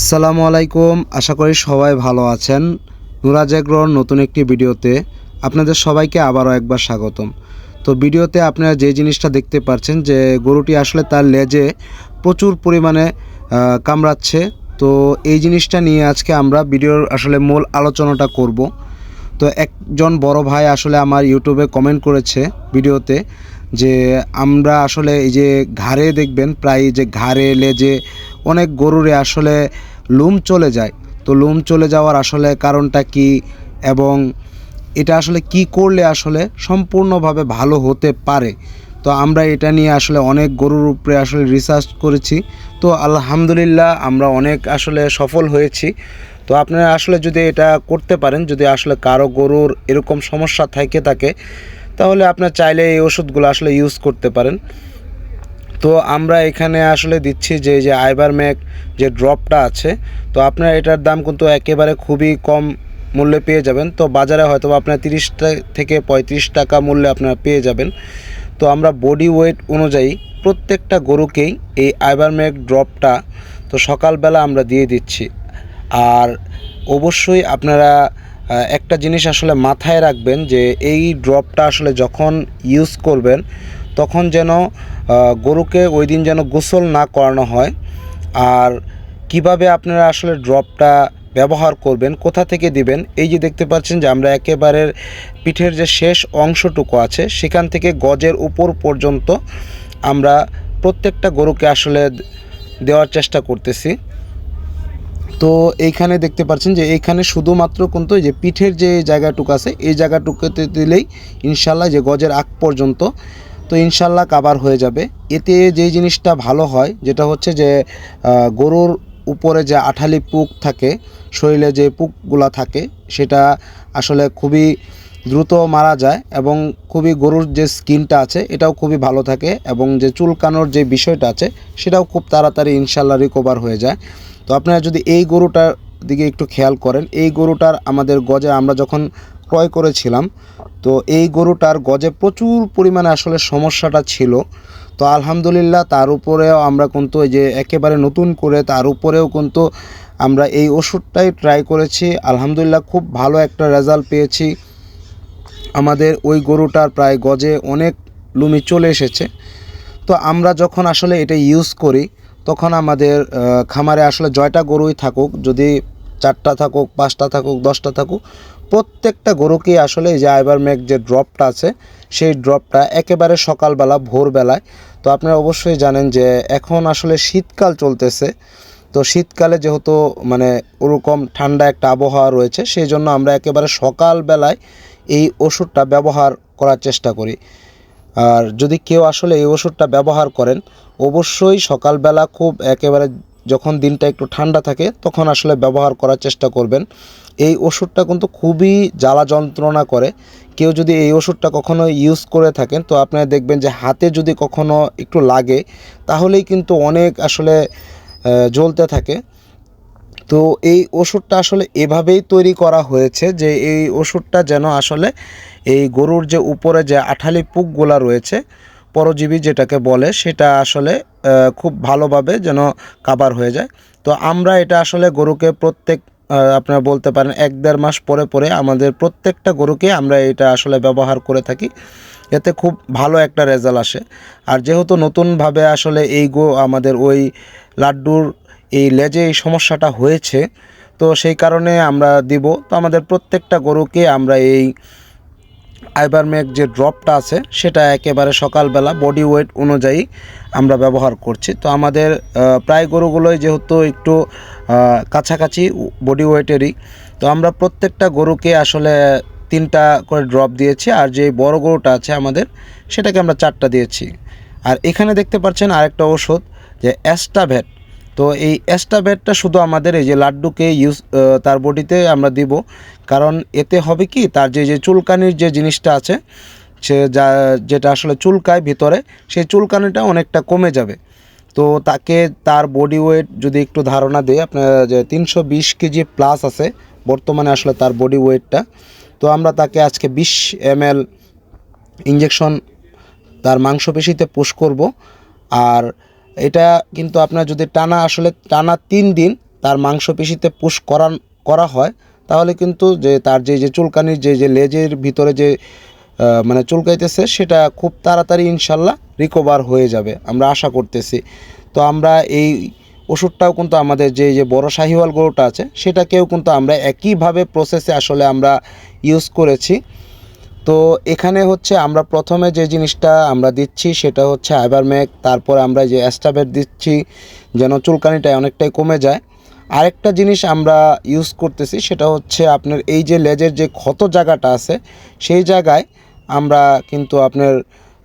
আসসালামু আলাইকুম। আশা করি সবাই ভালো আছেন। নুরাজ এগ্রোর নতুন একটি ভিডিওতে আপনাদের সবাইকে আবারও একবার স্বাগতম। তো ভিডিওতে আপনারা যে জিনিসটা দেখতে পাচ্ছেন যে গরুটি আসলে তার লেজে প্রচুর পরিমাণে কামড়াচ্ছে। তো এই জিনিসটা নিয়ে আজকে আমরা ভিডিওর আসলে মূল আলোচনাটা করব। তো একজন বড় ভাই আসলে আমার ইউটিউবে কমেন্ট করেছে ভিডিওতে যে আমরা আসলে এই যে ঘাড়ে দেখবেন, প্রায় যে ঘাড়ে, লেজে অনেক গরুরে আসলে লুম চলে যায়। তো লুম চলে যাওয়ার আসলে কারণটা কি এবং এটা আসলে কি করলে আসলে সম্পূর্ণভাবে ভালো হতে পারে? তো আমরা এটা নিয়ে আসলে অনেক গরুর উপরে আসলে রিসার্চ করেছি। তো আলহামদুলিল্লাহ আমরা অনেক আসলে সফল হয়েছি। তো আপনারা আসলে যদি এটা করতে পারেন, যদি আসলে কারও গরুর এরকম সমস্যা থাকে থাকে, তাহলে আপনার চাইলে এই ওষুধগুলো আসলে ইউজ করতে পারেন। তো আমরা এখানে আসলে দিচ্ছি যে যে আইবারম্যাক যে ড্রপটা আছে, তো আপনার এটার দাম কিন্তু একেবারে খুবই কম মূল্যে পেয়ে যাবেন। তো বাজারে হয়তো আপনার তিরিশ থেকে পঁয়ত্রিশ টাকা মূল্যে আপনারা পেয়ে যাবেন। তো আমরা বডি ওয়েট অনুযায়ী প্রত্যেকটা গরুকেই এই আইবারম্যাক ড্রপটা তো সকালবেলা আমরা দিয়ে দিচ্ছি। আর অবশ্যই আপনারা একটা জিনিস আসলে মাথায় রাখবেন যে, এই ড্রপটা আসলে যখন ইউজ করবেন তখন যেন গরুকে ওই দিন যেন গোসল না করানো হয়। আর কীভাবে আপনারা আসলে ড্রপটা ব্যবহার করবেন, কোথা থেকে দিবেন, এই যে দেখতে পাচ্ছেন যে আমরা একেবারে পিঠের যে শেষ অংশটুকু আছে, সেখান থেকে গজের উপর পর্যন্ত আমরা প্রত্যেকটা গরুকে আসলে দেওয়ার চেষ্টা করতেছি। তো এইখানে দেখতে পাচ্ছেন যে এইখানে শুধুমাত্র কিন্তু যে পিঠের যে জায়গাটুকু আছে, এই জায়গাটুকুতে দিলেই ইনশাল্লাহ যে গজের আগ পর্যন্ত তো ইনশাল্লাহ কাবার হয়ে যাবে। এতে যে জিনিসটা ভালো হয়, যেটা হচ্ছে যে গরুর উপরে যে আঠালি পুক থাকে, শরীরে যে পুকগুলা থাকে, সেটা আসলে খুবই দ্রুত মারা যায় এবং খুবই গরুর যে স্কিনটা আছে, এটাও খুবই ভালো থাকে এবং যে চুলকানোর যে বিষয়টা আছে, সেটাও খুব তাড়াতাড়ি ইনশাল্লাহ রিকভার হয়ে যায়। তো আপনারা যদি এই গরুটার দিকে একটু খেয়াল করেন, এই গরুটার আমাদের গজে আমরা যখন ক্রয় করেছিলাম, তো এই গরুটার গজে প্রচুর পরিমাণে আসলে সমস্যাটা ছিল। তো আলহামদুলিল্লাহ তার উপরেও আমরা কিন্তু এই যে একেবারে নতুন করে তার উপরেও কিন্তু আমরা এই ওষুধটাই ট্রাই করেছি। আলহামদুলিল্লাহ খুব ভালো একটা রেজাল্ট পেয়েছি। আমাদের ওই গরুটার প্রায় গজে অনেক লুমি চলে এসেছে। তো আমরা যখন আসলে এটা ইউজ করি তখন আমাদের খামারে আসলে জয়টা গরুই থাকুক, যদি চারটা থাকুক, পাঁচটা থাকুক, দশটা থাকুক, প্রত্যেকটা গরুকেই আসলে যে আইবারমেক যে ড্রপটা আছে, সেই ড্রপটা একেবারে সকালবেলা, ভোরবেলায়। তো আপনারা অবশ্যই জানেন যে এখন আসলে শীতকাল চলতেছে। তো শীতকালে যেহেতু মানে ওরকম ঠান্ডা একটা আবহাওয়া রয়েছে, সেই জন্য আমরা একেবারে সকালবেলায় এই ওষুধটা ব্যবহার করার চেষ্টা করি। আর যদি কেউ আসলে এই ওষুধটা ব্যবহার করেন, অবশ্যই সকালবেলা খুব একেবারে যখন দিনটা একটু ঠান্ডা থাকে, তখন আসলে ব্যবহার করার চেষ্টা করবেন। এই ওষুধটা কিন্তু খুবই জ্বালা যন্ত্রণা করে। কেউ যদি এই ওষুধটা কখনো ইউজ করে থাকেন, তো আপনারা দেখবেন যে হাতে যদি কখনো একটু লাগে, তাহলেই কিন্তু অনেক আসলে জ্বলতে থাকে। তো এই ওষুধটা আসলে এভাবেই তৈরি করা হয়েছে যে এই ওষুধটা যেন আসলে এই গরুর যে উপরে যে আঠালি পুকগুলা রয়েছে, পরজীবী যেটাকে বলে, সেটা আসলে খুব ভালোভাবে যেন কাবার হয়ে যায়। তো আমরা এটা আসলে গরুকে প্রত্যেক আপনারা বলতে পারেন এক দেড় মাস পরে পরে আমাদের প্রত্যেকটা গরুকে আমরা এটা আসলে ব্যবহার করে থাকি। এতে খুব ভালো একটা রেজাল্ট আসে। আর যেহেতু নতুনভাবে আসলে এই গো, আমাদের ওই লাড্ডুর এই লেজে এই সমস্যাটা হয়েছে, তো সেই কারণে আমরা দিব। তো আমাদের প্রত্যেকটা গরুকে আমরা এই আইবারমেক যে ড্রপটা আছে, সেটা একেবারে সকালবেলা বডি ওয়েট অনুযায়ী আমরা ব্যবহার করছি। তো আমাদের প্রায় গরুগুলোই যেহেতু একটু কাছাকাছি বডি ওয়েটেরই, তো আমরা প্রত্যেকটা গরুকে আসলে তিনটা করে ড্রপ দিয়েছি, আর যে বড় গরুটা আছে আমাদের, সেটাকে আমরা চারটা দিয়েছি। আর এখানে দেখতে পাচ্ছেন আরেকটা ওষুধ, যে অ্যাস্টাভেট তো এই অ্যাস্টাভেটটা শুধু আমাদের এই যে লাড্ডুকে ইউজ তার বডিতে আমরা দিব। কারণ এতে হবে কি, তার যে যে চুলকানির যে জিনিসটা আছে, সে যা, যেটা আসলে চুলকায় ভিতরে, সেই চুলকানিটা অনেকটা কমে যাবে। তো তাকে তার বডি ওয়েট যদি একটু ধারণা দেয় আপনার যে তিনশো বিশ কেজি প্লাস আছে, বর্তমানে আসলে তার বডি ওয়েটটা তো আমরা তাকে আজকে বিশ এম ইঞ্জেকশন তার মাংসপেশিতে পুশ করব। আর এটা কিন্তু আপনার যদি টানা আসলে টানা তিন দিন তার মাংসপেশিতে পুশ করা করা হয়, তাহলে কিন্তু যে তার যে যে চুলকানির যে যে লেজের ভিতরে যে মানে চুলকাইতেছে, সেটা খুব তাড়াতাড়ি ইনশাল্লাহ রিকভার হয়ে যাবে, আমরা আশা করতেছি। তো আমরা এই ওষুধটাও কিন্তু আমাদের যে যে বড় শাহিওয়াল গরুটা আছে, সেটাকেও কিন্তু আমরা একইভাবে প্রসেসে আসলে আমরা ইউজ করেছি। তো এখানে হচ্ছে আমরা প্রথমে যে জিনিসটা আমরা দিচ্ছি সেটা হচ্ছে আইবার আইবারমেক তারপরে আমরা যে অ্যাস্টাবেট দিচ্ছি যেন চুলকানিটা অনেকটাই কমে যায়। আরেকটা জিনিস আমরা ইউজ করতেছি সেটা হচ্ছে আপনার এই যে লেজের যে ক্ষত জায়গাটা আছে, সেই জায়গায় আমরা কিন্তু আপনার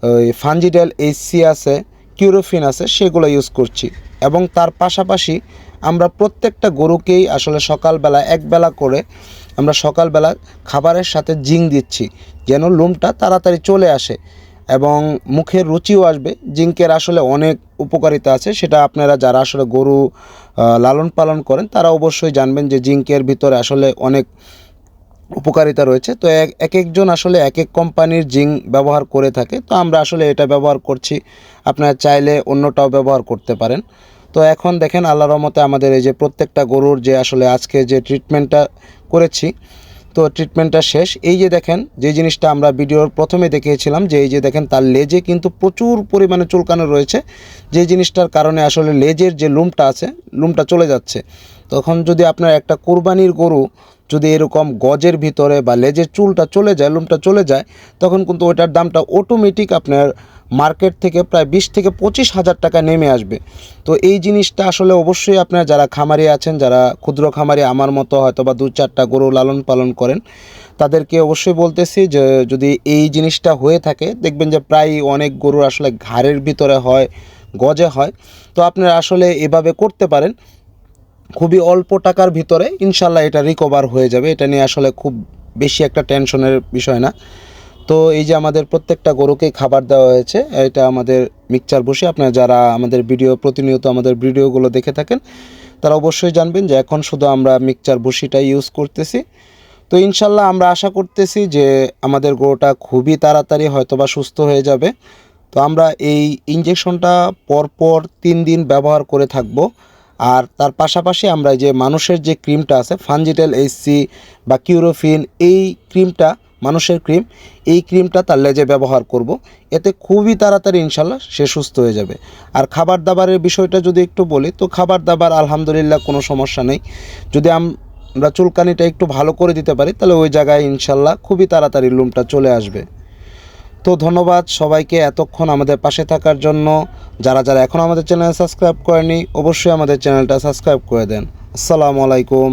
ওই ফানজিডেল এইচসি আছে, কিউরোফিন আছে, সেগুলো ইউজ করছি। এবং তার পাশাপাশি আমরা প্রত্যেকটা গরুকেই আসলে সকালবেলা একবেলা করে আমরা সকালবেলা খাবারের সাথে জিং দিচ্ছি, যেন লোমটা তাড়াতাড়ি চলে আসে এবং মুখের রুচিও আসবে। জিঙ্কের আসলে অনেক উপকারিতা আছে, সেটা আপনারা যারা আসলে গরু লালন পালন করেন, তারা অবশ্যই জানবেন যে জিঙ্কের ভিতরে আসলে অনেক উপকারিতা রয়েছে। তো এক এক একজন আসলে এক এক কোম্পানির জিঙ্ক ব্যবহার করে থাকে, তো আমরা আসলে এটা ব্যবহার করছি। আপনারা চাইলে অন্যটাও ব্যবহার করতে পারেন। তো এখন দেখেন আল্লাহ রহমতে আমাদের এই যে প্রত্যেকটা গরুর যে আসলে আজকে যে ট্রিটমেন্টটা করেছি। তো ট্রিটমেন্টটা শেষ। এই যে দেখেন, যে জিনিসটা আমরা ভিডিওর প্রথমে দেখিয়েছিলাম, যে এই যে দেখেন, তার লেজে কিন্তু প্রচুর পরিমাণে চুলকানো রয়েছে। যে জিনিসটার কারণে আসলে লেজের যে লুমটা আছে লুমটা চলে যাচ্ছে। তখন যদি আপনার একটা কোরবানির গরু যদি এরকম গজের ভিতরে বা লেজের চুলটা চলে যায়, লুমটা চলে যায়, তখন কিন্তু ওইটার দামটা অটোমেটিক আপনার মার্কেট থেকে প্রায় বিশ থেকে পঁচিশ হাজার টাকা নেমে আসবে। তো এই জিনিসটা আসলে অবশ্যই আপনার যারা খামারি আছেন, যারা ক্ষুদ্র খামারি আমার মতো হয়তো বা দু চারটা গরু লালন পালন করেন, তাদেরকে অবশ্যই বলতেছি যে যদি এই জিনিসটা হয়ে থাকে, দেখবেন যে প্রায় অনেক গরু আসলে ঘাড়ের ভিতরে হয়, গজে হয়। তো আপনারা আসলে এভাবে করতে পারেন। খুবই অল্প টাকার ভিতরে ইনশাল্লাহ এটা রিকভার হয়ে যাবে। এটা নিয়ে আসলে খুব বেশি একটা টেনশনের বিষয় না। তো এই যে আমাদের প্রত্যেকটা গরুকেই খাবার দেওয়া হয়েছে, এটা আমাদের মিক্সচার বসে আপনারা যারা আমাদের ভিডিও, প্রতিনিয়ত আমাদের ভিডিওগুলো দেখে থাকেন, তারা অবশ্যই জানবেন যে এখন শুধু আমরা মিক্সচার বসিটা ইউজ করতেছি। তো ইনশাল্লাহ আমরা আশা করতেছি যে আমাদের গরুটা খুবই তাড়াতাড়ি হয়তোবা সুস্থ হয়ে যাবে। তো আমরা এই ইঞ্জেকশনটা পরপর তিন দিন ব্যবহার করে থাকব। আর তার পাশাপাশি আমরা যে মানুষের যে ক্রিমটা আছে, ফানজিটেল এইচসি বা কিউরোফিন, এই ক্রিমটা, মানুষের ক্রিম, এই ক্রিমটা তার লেজে ব্যবহার করব। এতে খুবই তাড়াতাড়ি ইনশাল্লাহ সে সুস্থ হয়ে যাবে। আর খাবার দাবারের বিষয়টা যদি একটু বলি, তো খাবার দাবার আলহামদুলিল্লাহ কোনো সমস্যা নেই। যদি আমরা চুলকানিটা একটু ভালো করে দিতে পারি, তাহলে ওই জায়গায় ইনশাল্লাহ খুবই তাড়াতাড়ি লুমটা চলে আসবে। তো ধন্যবাদ সবাইকে এতক্ষণ আমাদের পাশে থাকার জন্য। যারা যারা এখন আমাদের চ্যানেল সাবস্ক্রাইব করেনি, অবশ্যই আমাদের চ্যানেলটা সাবস্ক্রাইব করে দেন। আসসালামু আলাইকুম।